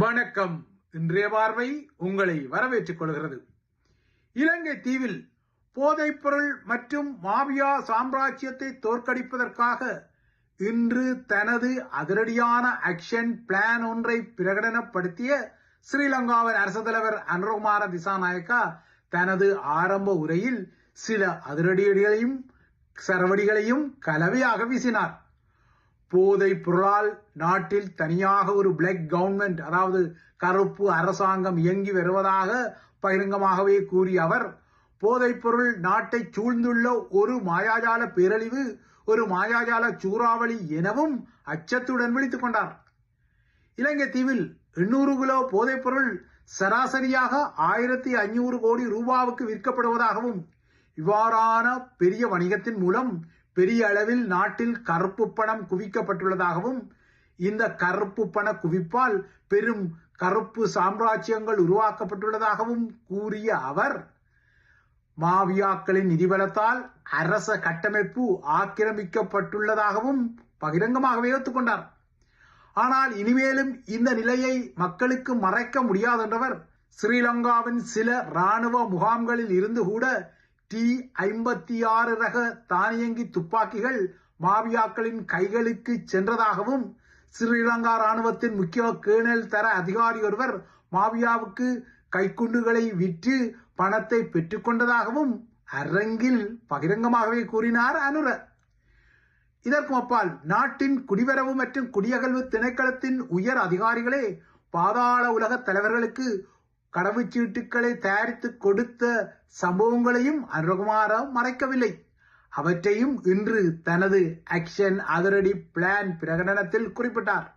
வணக்கம். இன்றைய பார்வை உங்களை வரவேற்றுக் கொள்கிறது. இலங்கை தீவில் போதைப்பொருள் மற்றும் மாபியா சாம்ராஜ்யத்தை தோற்கடிப்பதற்காக இன்று தனது அதிரடியான ஆக்ஷன் பிளான் ஒன்றை பிரகடனப்படுத்திய ஸ்ரீலங்காவின் அரசு தலைவர் அனுரகுமார திசாநாயக்கா தனது ஆரம்ப உரையில் சில அதிரடிகளையும் சரவடிகளையும் கலவையாக வீசினார். போதை பொருளால் நாட்டில் தனியாக ஒரு பிளாக் கவர்மெண்ட் அதாவது கருப்பு அரசாங்கம் இயங்கி வருவதாக பகிரங்கமாகவே கூறிய அவர் போதைப்பொருள் நாட்டை சூழ்ந்துள்ள ஒரு மாயாஜால பேரழிவு ஒரு மாயாஜால சூறாவளி எனவும் அச்சத்துடன் விழித்துக் கொண்டார். இலங்கை தீவில் எண்ணூறு கிலோ போதைப்பொருள் சராசரியாக ஆயிரத்தி ஐநூறு கோடி ரூபாவுக்கு விற்கப்படுவதாகவும் இவ்வாறான பெரிய வணிகத்தின் மூலம் பெரிய அளவில் நாட்டில் கருப்பு பணம் குவிக்கப்பட்டுள்ளதாகவும் இந்த கருப்பு பண குவிப்பால் பெரும் கருப்பு சாம்ராஜ்யங்கள் உருவாக்கப்பட்டுள்ளதாகவும் கூறிய அவர் மாவியாக்களின் நிதிபலத்தால் அரச கட்டமைப்பு ஆக்கிரமிக்கப்பட்டுள்ளதாகவும் பகிரங்கமாகவே ஒத்துக்கொண்டார் ஆனால் இனிமேலும் இந்த நிலையை மக்களுக்கு மறைக்க முடியாதென்றவர் ஸ்ரீலங்காவின் சில ராணுவ முகாம்களில் இருந்து கூட டி ஐம்பத்தி ஆறு ரக தானியங்கி துப்பாக்கிகள் மாவியாக்களின் கைகளுக்கு சென்றதாகவும் ஸ்ரீலங்கா ராணுவத்தின் முக்கிய கேணல் தர அதிகாரி ஒருவர் மாவியாவுக்கு கைக்குண்டுகளை விற்று பணத்தை பெற்றுக்கொண்டதாகவும் அரங்கில் பகிரங்கமாகவே கூறினார் அனுர. இதற்கும் அப்பால் நாட்டின் குடிவரவு மற்றும் குடியகழ்வு திணைக்களத்தின் உயர் அதிகாரிகளே பாதாள உலக தலைவர்களுக்கு கடவுச்சீட்டுக்களை தயாரித்து கொடுத்த சம்பவங்களையும் அருகுமாரா மறைக்கவில்லை. அவற்றையும் இன்று தனது ஆக்ஷன் அதிரடி பிளான் பிரகடனத்தில் குறிப்பிட்டார்.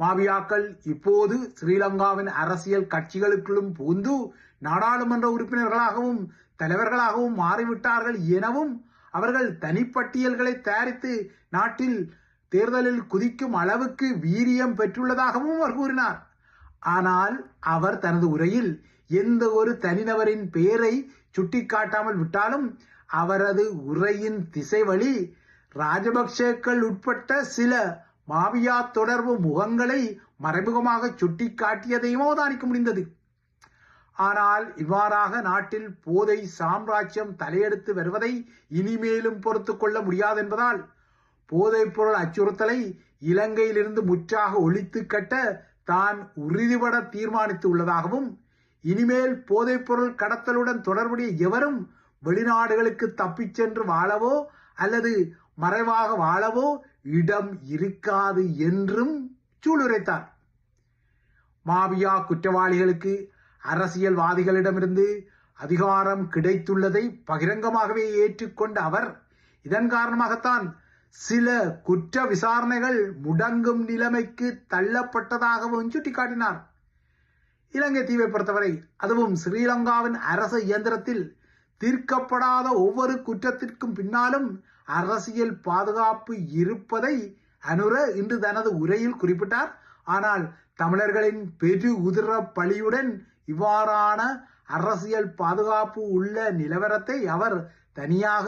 மாவியாக்கள் இப்போது ஸ்ரீலங்காவின் அரசியல் கட்சிகளுக்குள்ளும் புகுந்து நாடாளுமன்ற உறுப்பினர்களாகவும் தலைவர்களாகவும் மாறிவிட்டார்கள் எனவும் அவர்கள் தனிப்பட்டியல்களை தயாரித்து நாட்டில் தேர்தலில் குதிக்கும் அளவுக்கு வீரியம் பெற்றுள்ளதாகவும் அவர் கூறினார். ஆனால் அவர் தனது உரையில் எந்த ஒரு தனிநபரின் பெயரை சுட்டிக்காட்டாமல் விட்டாலும் அவரது உரையின் திசைவழி ராஜபக்சேக்கள் உட்பட்ட சில மாவியா தொடர்பு முகங்களை மறைமுகமாக சுட்டிக்காட்டியதையும் அவதானிக்க முடிந்தது. ஆனால் இவ்வாறாக நாட்டில் போதை சாம்ராஜ்யம் தலையெடுத்து வருவதை இனிமேலும் பொறுத்து கொள்ள முடியாது என்பதால் போதைப் பொருள் அச்சுறுத்தலை இலங்கையிலிருந்து முற்றாக ஒழித்து கட்ட தான் உறுதிபட தீர்மானித்து உள்ளதாகவும் இனிமேல் போதைப்பொருள் கடத்தலுடன் தொடர்புடைய எவரும் வெளிநாடுகளுக்கு தப்பிச் சென்று வாழவோ அல்லது மறைவாக வாழவோ இடம் இருக்காது என்றும் சூளுரைத்தார். மாவியா குற்றவாளிகளுக்கு அரசியல்வாதிகளிடமிருந்து அதிகாரம் கிடைத்துள்ளதை பகிரங்கமாகவே ஏற்றுக்கொண்ட அவர் இதன் காரணமாகத்தான் சில குற்ற விசாரணைகள் முடங்கும் நிலைமைக்கு தள்ளப்பட்டதாகவும் சுட்டிக்காட்டினார். இலங்கை தீவை பொறுத்தவரை அதுவும் ஸ்ரீலங்காவின் அரச இயந்திரத்தில் தீர்க்கப்படாத ஒவ்வொரு குற்றத்திற்கும் பின்னாலும் அரசியல் பாதுகாப்பு இருப்பதை அனுர இன்று தனது உரையில் குறிப்பிட்டார். ஆனால் தமிழர்களின் பெரு உதிர பழியுடன் இவ்வாறான அரசியல் பாதுகாப்பு உள்ள நிலவரத்தை அவர் தனியாக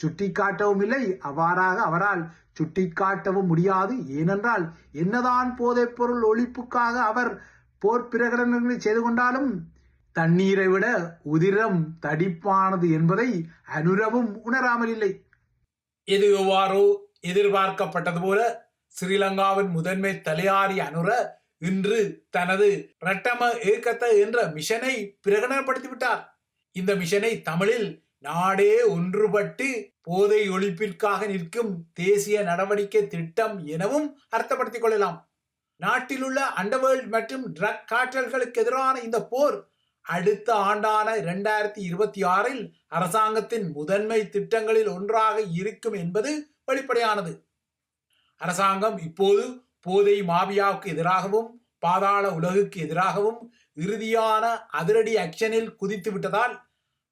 சுட்டிக்காட்டவும் இல்லை அவ்வாறாக அவரால் சுட்டிக்காட்டவும் முடியாது. ஏனென்றால் என்னதான் போதைப் பொருள் ஒழிப்புக்காக அவர் போர் பிரகடனங்களை செய்து கொண்டாலும் தண்ணீரை விட உதிரம் தடிப்பானது என்பதை அனுரவும் உணராமல் இல்லை. இது எவ்வாறோ எதிர்பார்க்கப்பட்டது போல ஸ்ரீலங்காவின் முதன்மை தலையாரி அனுர இன்று தனது ரட்டம ஏக்கத்த என்ற மிஷனை பிரகடனப்படுத்திவிட்டார். இந்த மிஷனை தமிழில் நாடே ஒன்றுபட்டு போதை ஒழிப்பிற்காக நிற்கும் தேசிய நடவடிக்கை திட்டம் எனவும் அர்த்தப்படுத்திக் கொள்ளலாம். நாட்டில் உள்ள அண்டர்வேல்ட் மற்றும் ட்ரக் காற்றல்களுக்கு எதிரான இந்த போர் அடுத்த ஆண்டான இரண்டாயிரத்தி இருபத்தி ஆறில் அரசாங்கத்தின் முதன்மை திட்டங்களில் ஒன்றாக இருக்கும் என்பது வெளிப்படையானது. அரசாங்கம் இப்போது போதை மாபியாவுக்கு எதிராகவும் பாதாள உலகுக்கு எதிராகவும் இறுதியான அதிரடி ஆக்ஷனில் குதித்து விட்டதால்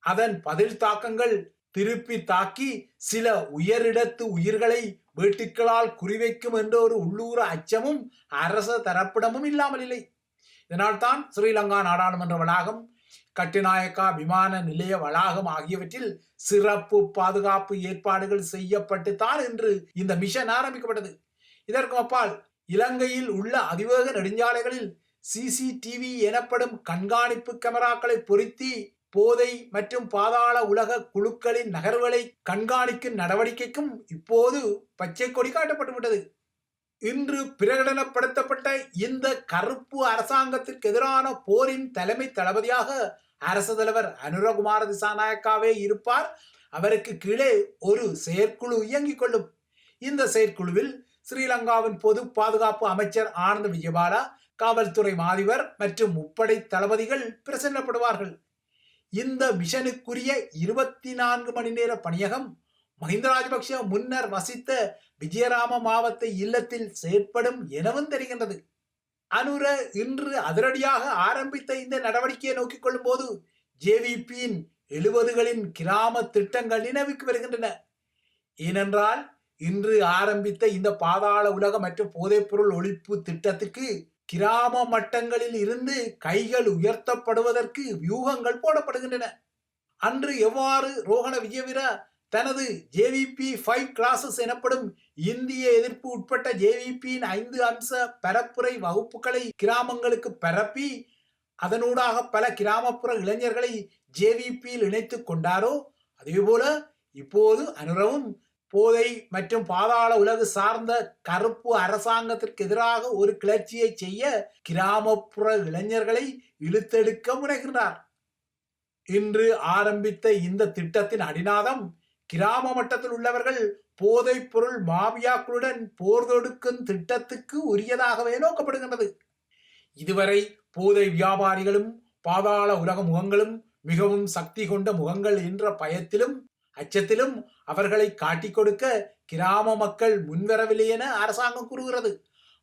அதன் பதில் தாக்கங்கள் திருப்பி தாக்கி சில உயரிடத்து உயிர்களை வேட்டுக்களால் குறிவைக்கும் என்ற ஒரு உள்ளூர அச்சமும் அரச தரப்பிடமும் இல்லாமல் இல்லை. இதனால் தான் ஸ்ரீலங்கா நாடாளுமன்ற வளாகம் கட்டுநாயக்கா விமான நிலைய வளாகம் ஆகியவற்றில் சிறப்பு பாதுகாப்பு ஏற்பாடுகள் செய்யப்பட்டுத்தான் என்று இந்த மிஷன் ஆரம்பிக்கப்பட்டது. இதற்கு அப்பால் இலங்கையில் உள்ள அதிவேக நெடுஞ்சாலைகளில் சிசிடிவி எனப்படும் கண்காணிப்பு கேமராக்களை பொருத்தி போதை மற்றும் பாதாள உலக குழுக்களின் நகர்வுகளை கண்காணிக்கும் நடவடிக்கைக்கும் இப்போது பச்சை கொடி காட்டப்பட்டுவிட்டது இன்று பிரகடனப்படுத்தப்பட்ட இந்த கருப்பு அரசாங்கத்திற்கு எதிரான போரின் தலைமை தளபதியாக அரசு தலைவர் அனுரகுமார திசாநாயக்காவே இருப்பார். அவருக்கு கீழே ஒரு செயற்குழு இயங்கிக் கொள்ளும். இந்த செயற்குழுவில் ஸ்ரீலங்காவின் பொது பாதுகாப்பு அமைச்சர் ஆனந்த் விஜயபாலா காவல்துறை மாதிபர் மற்றும் முப்படை தளபதிகள் பிரசன்னப்படுவார்கள். இந்த மிஷனுக்குரிய இருபத்தி நான்கு மணி நேர பணியகம் மஹிந்த ராஜபக்ஷ முன்னர் வசித்த விஜயராம மாவட்ட இல்லத்தில் செயற்படும் எனவும் தெரிகின்றது. அனுர இன்று அதிரடியாக ஆரம்பித்த இந்த நடவடிக்கையை நோக்கிக் கொள்ளும் போது ஜேவிபியின் எழுபதுகளின் கிராம திட்டங்கள் நினைவுக்கு வருகின்றன. ஏனென்றால் இன்று ஆரம்பித்த இந்த பாதாள உலக மற்றும் போதைப்பொருள் ஒழிப்பு திட்டத்துக்கு கிராம மட்டங்களில் இருந்து கைகள் உயர்த்தப்படுவதற்கு வியூகங்கள் போடப்படுகின்றன. அன்று எவ்வாறு ரோஹண விஜயவீரா தனது ஜேவிபி ஃபைவ் கிளாஸஸ் எனப்படும் இந்திய எதிர்ப்பு உட்பட்ட ஜேவிபியின் ஐந்து அம்ச பரப்புரை வகுப்புகளை கிராமங்களுக்கு பரப்பி அதனூடாக பல கிராமப்புற இளைஞர்களை ஜேவிபியில் இணைத்துக் கொண்டாரோ? அதேபோல இப்போது அனுரவும் போதை மற்றும் பாதாள உலகு சார்ந்த கருப்பு அரசாங்கத்திற்கு எதிராக ஒரு கிளர்ச்சியை செய்ய கிராமப்புற இளைஞர்களை இழுத்தெடுக்க முனைகின்றார். இன்று ஆரம்பித்த இந்த திட்டத்தின் அடிநாதம் கிராம மட்டத்தில் உள்ளவர்கள் போதைப் பொருள் மாவியாக்களுடன் போர் தொடுக்கும் திட்டத்துக்கு உரியதாகவே நோக்கப்படுகின்றது. இதுவரை போதை வியாபாரிகளும் பாதாள உலக முகங்களும் மிகவும் சக்தி கொண்ட முகங்கள் என்ற பயத்திலும் அச்சத்திலும் அவர்களை காட்டிக் கொடுக்க கிராம மக்கள் முன்வரவில்லை என அரசாங்கம் கூறுகிறது.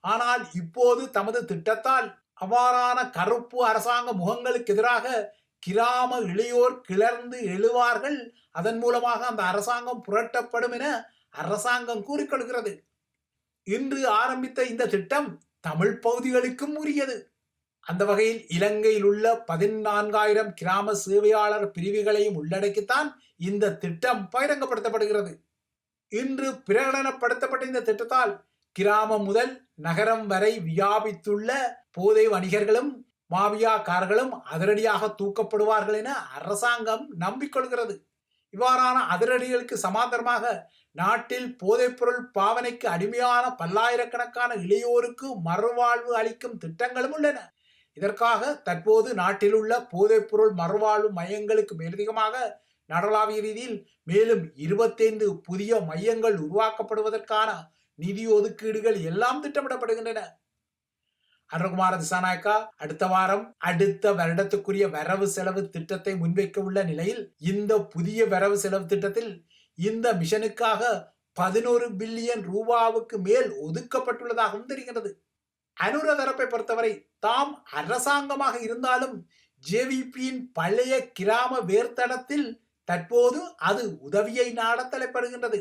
ஆனால் இப்போது தமது திட்டத்தால் அவ்வாறான கருப்பு அரசாங்க முகங்களுக்கு எதிராக கிராம இளையோர் கிளர்ந்து எழுவார்கள். அதன் மூலமாக அந்த அரசாங்கம் புரட்டப்படும் என அரசாங்கம் கூறிக்கொள்கிறது. இன்று ஆரம்பித்த இந்த திட்டம் தமிழ் பகுதிகளுக்கும் உரியது. அந்த வகையில் இலங்கையில் உள்ள பதினான்காயிரம் கிராம சேவையாளர் பிரிவுகளையும் உள்ளடக்கித்தான் இந்த திட்டம் பகிரங்கப்படுத்தப்படுகிறது. இன்று பிரகடனப்படுத்தப்பட்ட இந்த திட்டத்தால் கிராமம் முதல் நகரம் வரை வியாபித்துள்ள போதை வணிகர்களும் மாவியாக்காரர்களும் அதிரடியாக தூக்கப்படுவார்கள் என அரசாங்கம் நம்பிக்கொள்கிறது. இவ்வாறான அதிரடிகளுக்கு சமாந்தரமாக நாட்டில் போதைப்பொருள் பாவனைக்கு அடிமையான பல்லாயிரக்கணக்கான இளையோருக்கு மறுவாழ்வு அளிக்கும் திட்டங்களும் உள்ளன. இதற்காக தற்போது நாட்டில் உள்ள போதைப்பொருள் மறுவாழ்வு மையங்களுக்கு மேலதிகமாக நடலாவிய ரீதியில் மேலும் இருபத்தைந்து புதிய மையங்கள் உருவாக்கப்படுவதற்கான நிதி ஒதுக்கீடுகள் எல்லாம் திட்டமிடப்படுகின்றன. அருண்குமார திசாநாயக்கா அடுத்த வாரம் அடுத்த வருடத்துக்குரிய வரவு செலவு திட்டத்தை முன்வைக்க உள்ள நிலையில் இந்த புதிய வரவு செலவு திட்டத்தில் இந்த மிஷனுக்காக பதினோரு பில்லியன் ரூபாவுக்கு மேல் ஒதுக்கப்பட்டுள்ளதாகவும் தெரிகிறது அனுரதரப்பை பொறுத்தவரை தாம் அரசாங்கமாக இருந்தாலும் ஜேவிபியின் பழைய கிராம வேர்த்தடத்தில் தற்போது அது உதவியை நாட தலைப்படுகின்றது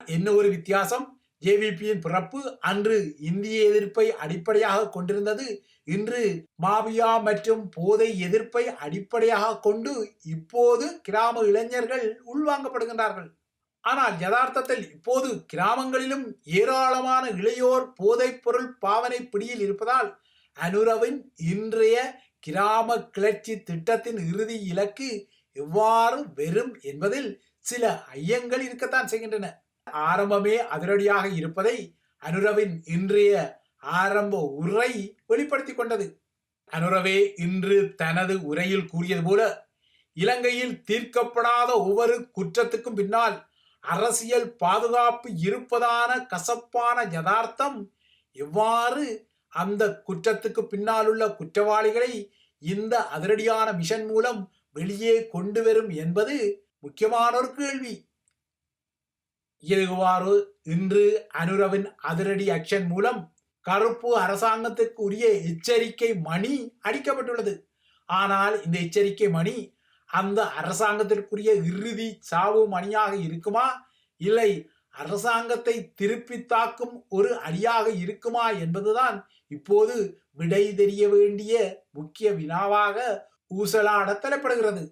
என்ன ஒரு வித்தியாசம்? ஜேவிபியின் பிறப்பு அன்று இந்திய எதிர்ப்பை அடிப்படையாக கொண்டிருந்தது. இன்று மாபியா மற்றும் போதை எதிர்ப்பை அடிப்படையாக கொண்டு இப்போது கிராம இளைஞர்கள் உள்வாங்கப்படுகின்றார்கள். ஆனால் யதார்த்தத்தில் இப்போது கிராமங்களிலும் ஏராளமான இளையோர் போதைப் பொருள் பாவனை பிடியில் இருப்பதால் அனுரவின் இன்றைய கிராம கிளர்ச்சி திட்டத்தின் இறுதி இலக்கு எவ்வாறு வெறும் என்பதில் சில ஐயங்கள் இருக்கத்தான் செய்கின்றன. ஆரம்பமே அதிரடியாக இருப்பதை அனுரவின் இன்றைய ஆரம்ப உரை வெளிப்படுத்திக் கொண்டது. அனுரவே இன்று தனது உரையில் கூறியது போல இலங்கையில் தீர்க்கப்படாத ஒவ்வொரு குற்றத்துக்கும் பின்னால் அரசியல் பாதுகாப்பு இருப்பதான கசப்பான யதார்த்தம் எவ்வாறு அந்த குற்றத்துக்கு பின்னாலுள்ள குற்றவாளிகளை இந்த அதிரடியான மிஷன் மூலம் வெளியே கொண்டு வரும் என்பது முக்கியமான ஒரு கேள்வி. இதுவாறு இன்று அனுரவின் அதிரடி அக்ஷன் மூலம் கருப்பு அரசாங்கத்திற்கு உரிய எச்சரிக்கை மணி அடிக்கப்பட்டுள்ளது. ஆனால் இந்த எச்சரிக்கை மணி அந்த அரசாங்கத்திற்குரிய இறுதி சாவு மணியாக இருக்குமா? இல்லை. அரசாங்கத்தை திருப்பி தாக்கும் ஒரு அடியாக இருக்குமா என்பதுதான் இப்போது விடை தெரிய வேண்டிய முக்கிய வினாவாக ஊசலாட தலைப்படுகிறது.